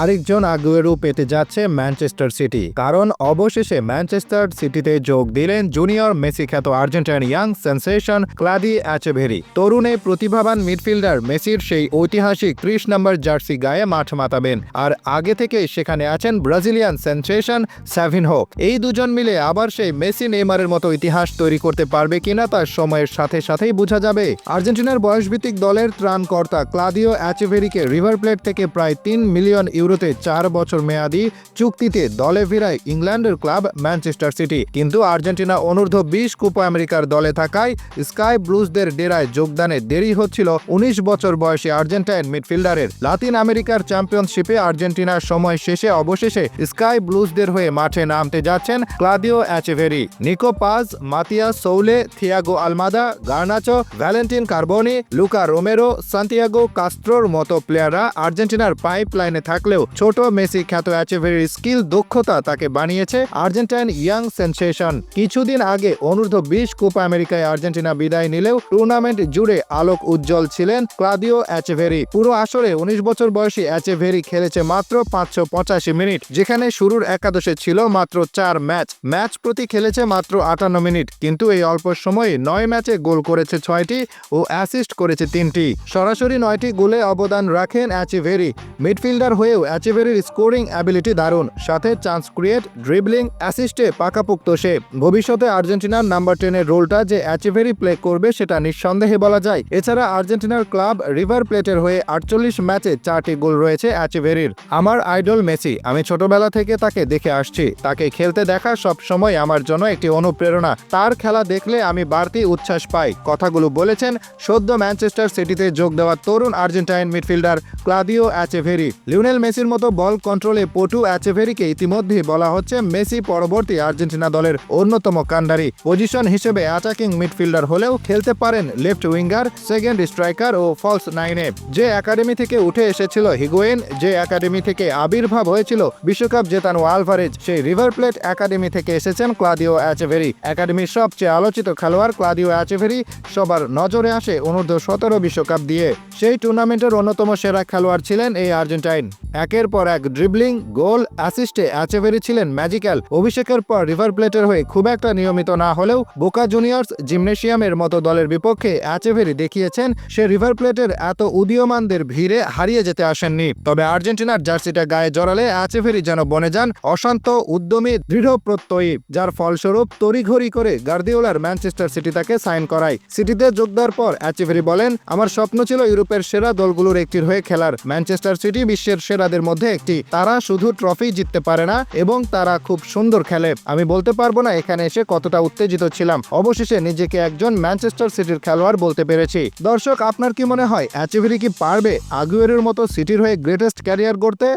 আরেকজন আগুয়েরো পেতে যাচ্ছে ম্যানচেস্টার সিটি, কারণ অবশেষে ম্যানচেস্টার সিটিতে যোগ দিলেন জুনিয়র মেসি খ্যাত Argentine young sensation Claudio Echeverri তরুণে প্রতিভাবান মিডফিল্ডার মেসির সেই ঐতিহাসিক ত্রিশ নম্বর জার্সি গায়ে মাঠ মাতাবেন, আর আগে থেকে সেখানে আছেন ব্রাজিলিয়ান সেন্সেশন স্যাভিনহো। এই দুজন মিলে আবার সেই মেসি নেইমারের মতো ইতিহাস তৈরি করতে পারবে কিনা তার সময়ের সাথে সাথেই বোঝা যাবে। আর্জেন্টিনার বয়সভিত্তিক দলের ত্রাণকর্তা ক্লাদিও অ্যাচেভেরিকে রিভার প্লেট থেকে প্রায় তিন মিলিয়ন ইউরোতে চার বছর মেয়াদি চুক্তিতে দলে ফিরায় ইংল্যান্ডের ক্লাব ম্যানচেস্টার সিটি। কিন্তু আর্জেন্টিনা অনূর্ধ্ব বিশ কোপা আমেরিকার দলে থাকায় স্কাই ব্লুজদের ডেরায় যোগদানে দেরি হচ্ছিল উনিশ বছর বয়সী আর্জেন্টাইন মিডফিল্ডারের। লাতিন আমেরিকার চ্যাম্পিয়নশিপে আর্জেন্টিনার সময় শেষে অবশেষে স্কাই ব্লুজদের হয়ে মাঠে নামতে যাচ্ছেন Claudio Echeverri Nico Paz, Matias Soule, Thiago Almada, Garnacho, Valentin Carboni, Luca Romero, Santiago কাস্ট্রোর মতো প্লেয়াররা আর্জেন্টিনার পাইপ লাইনে থাকলেও ছোট মেসি খ্যাত অ্যাচেভেরির স্কিল দক্ষতা তাকে বানিয়েছে আর্জেন্টাইন ইয়াং সেন্সেশন। কিছুদিন আগে অনূর্ধ্ব বিশ কোপা আমেরিকায় আর্জেন্টিনা বিদায় নিলেও টুর্নামেন্ট জুড়ে আলোক উজ্জ্বল ছিলেন ক্লাদিও অ্যাচেভেরি। পুরো আসরে উনিশ বছর বয়সী অ্যাচেভেরি খেলেছে মাত্র পাঁচশো পঁচাশি মিনিট, যেখানে শুরুর একাদশে ছিল মাত্র চার ম্যাচ। ম্যাচ প্রতি খেলেছে মাত্র আটান্ন মিনিট, কিন্তু এই অল্প সময়ে নয় ম্যাচে গোল করেছে ছয়টি ও অ্যাসিস্ট করেছে তিনটি। সরাসরি নয়টি গোলে অবদান রাখেন অ্যাচেভেরি। মিডফিল্ডার হয়েও অ্যাচেভেরির স্কোরিং অ্যাবিলিটি দারুণ। সাথে চান্স ক্রিয়েট, ড্রিবলিং, অ্যাসিস্টে পাকাপুক্ত সে। ভবিষ্যতে আর্জেন্টিনার নাম্বার টেনের রোলটা যে অ্যাচেভেরি প্লে করবে সেটা নিঃসন্দেহে বলা যায়। এছাড়া আর্জেন্টিনার ক্লাব রিভার প্লেটের হয়ে আটচল্লিশ ম্যাচে চারটি গোল রয়েছে অ্যাচেভেরির আমার আইডল মেসি, আমি ছোটবেলা থেকে তাকে দেখে আসছি। তাকে খেলতে দেখা সব সময় আমার জন্য একটি অনুপ্রেরণা। তার খেলা দেখলে আমি বাড়তি উচ্ছ্বাস পাই। কথাগুলো বলেছেন সদ্য ম্যানচেস্টার সিটিতে যোগ দেওয়া তরুণ Argentine midfielder Claudio Echeverri Lionel মেসির মতো বল কন্ট্রোলে পটু অ্যাচেভেরিকে ইতিমধ্যেই বলা হচ্ছে মেসি পরবর্তী আর্জেন্টিনা দলের অন্যতম কাণ্ডারি। পজিশন হিসেবে অ্যাটাকিং মিডফিল্ডার হলেও খেলতে পারেন লেফট উইঙ্গার সেকেন্ড স্ট্রাইকার ও ফলস নাইনে যে একাডেমি থেকে উঠে এসেছিল হিগোয়েন যে একাডেমি থেকে আবির্ভাব হয়েছিল বিশ্বকাপ জেতানো আলভারেজ, সেই রিভার প্লেট একাডেমি থেকে এসেছেন ক্লাদিও অ্যাচেভেরি একাডেমির সবচেয়ে আলোচিত খেলোয়াড় ক্লাদিও অ্যাচেভেরি সবার নজরে আসে অনূর্ধ্ব সতেরো বিশ্বকাপ দিয়ে। সেই টুর্নামেন্টের অন্যতম সেরা খেলোয়াড় ছিলেন এই আর্জেন্টাইন। একের পর এক ড্রিবলিং গোল অ্যাসিস্টে অ্যাচেভেরি ছিলেন ম্যাজিক্যাল অভিষেকের পর রিভার প্লেটের হয়ে খুব একটা নিয়মিত না হলেও বোকা জুনিয়র্স জিমনেশিয়ামের মতো দলের বিপক্ষে অ্যাচেভেরি দেখিয়েছেন সে রিভার প্লেটের এত উদীয়মানদের ভিড়ে হারিয়ে যেতে আসেননি। তবে আর্জেন্টিনার জার্সিটা গায়ে জড়ালে অ্যাচেভেরি যেন বনে যান অশান্ত, উদ্যমী, দৃঢ় প্রত্যয়ী, যার ফলস্বরূপ তড়িঘড়ি করে গার্দিওলার ম্যানচেস্টার সিটি তাকে সাইন করায়। সিটিতে যোগ দেওয়ার পর অ্যাচেভেরি বলেন, আমার স্বপ্ন ছিল ইউরোপের সেরা দলগুলোর একটির হয়ে খেলার। ম্যানচেস্টার সিটি বিশ্বের সেরাদের মধ্যে একটি। তারা শুধু ট্রফি জিততে পারে না এবং তারা খুব সুন্দর খেলে। আমি বলতে পারব না এখানে এসে কতটা উত্তেজিত ছিলাম। অবশেষে নিজেকে একজন ম্যানচেস্টার সিটির খেলোয়াড় বলতে পেরেছি। দর্শক, আপনার কি মনে হয়, অ্যাচেভেরি কি পারবে আগুয়েরের মতো সিটির হয়ে গ্রেটেস্ট ক্যারিয়ার গড়তে?